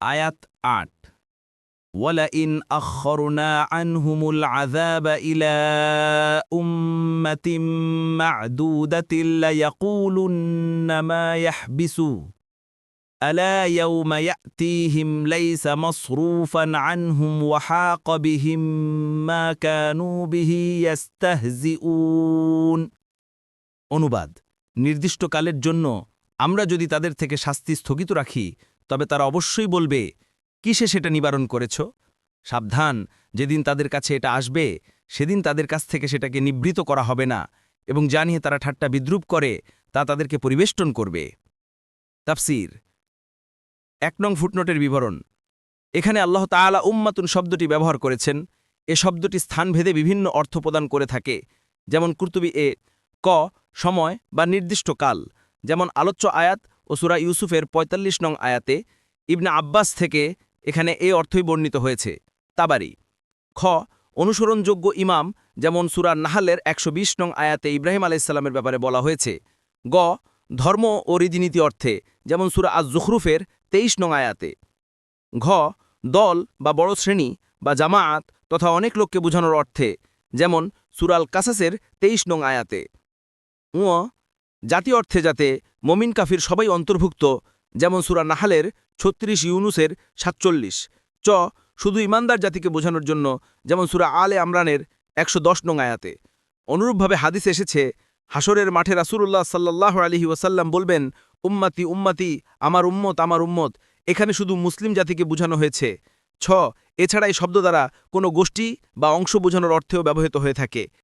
আয়াত আট ولئن أخرنا عنهم العذاب إلى أمة معدودة ليقولن ما يحبسوا ألا يوم يأتيهم ليس مصروفا عنهم وحاق بهم ما كانوا به يستهزئون অনুবাদ নির্দিষ্ট কালের জন্য আমরা যদি তাদের থেকে শাস্তি স্থগিত রাখি তবে তারা অবশ্যই বলবে, কিসে সেটা নিবারণ করেছ? সাবধান, যেদিন তাদের কাছে এটা আসবে, সেদিন তাদের কাছ থেকে সেটাকে নিবৃত করা হবে না এবং জানিয়ে তারা ঠাট্টা বিদ্রুপ করে, তা তাদেরকে পরিবেষ্টন করবে। তাফসির। এক নং ফুটনোটের বিবরণ। এখানে আল্লাহ তাআলা উম্মাতুন শব্দটি ব্যবহার করেছেন। এ শব্দটি স্থানভেদে বিভিন্ন অর্থ প্রদান করে থাকে, যেমন কুর্তুবি এ ক, সময় বা নির্দিষ্ট কাল, যেমন আলোচ্য আয়াত ও সুরা ইউসুফের ৪৫ নং আয়াতে ইবনা আব্বাস থেকে এখানে এ অর্থই বর্ণিত হয়েছে। তাবারি, খ, অনুসরণযোগ্য ইমাম, যেমন সুরা নাহালের একশো বিশ নং আয়াতে ইব্রাহিম আলাইসাল্লামের ব্যাপারে বলা হয়েছে। গ, ধর্ম ও রীতিনীতি অর্থে, যেমন সুরা আজ জুখরুফের তেইশ নং আয়াতে। ঘ, দল বা বড় শ্রেণি বা জামায়াত তথা অনেক লোককে বোঝানোর অর্থে, যেমন সুরাল কাসাসের তেইশ নং আয়াতে। উ জাতি অর্থে যাতে মমিন কাফির সবাই অন্তর্ভুক্ত, যেমন সুরা নাহালের ছত্রিশ ইউনুসের সাতচল্লিশ। চ, শুধু ইমানদার জাতিকে বোঝানোর জন্য, যেমন সুরা আলে আমরানের একশো দশ আয়াতে। অনুরূপভাবে হাদিস এসেছে হাসরের মাঠে রাসুল্লাহ সাল্লাহ আলহি ওয়াসাল্লাম বলবেন, উম্মাতি উম্মাতি, আমার উম্মত আমার উম্মত। এখানে শুধু মুসলিম জাতিকে বোঝানো হয়েছে। ছ, এছাড়া এই শব্দ দ্বারা কোনো গোষ্ঠী বা অংশ বোঝানোর অর্থেও ব্যবহৃত হয়ে থাকে।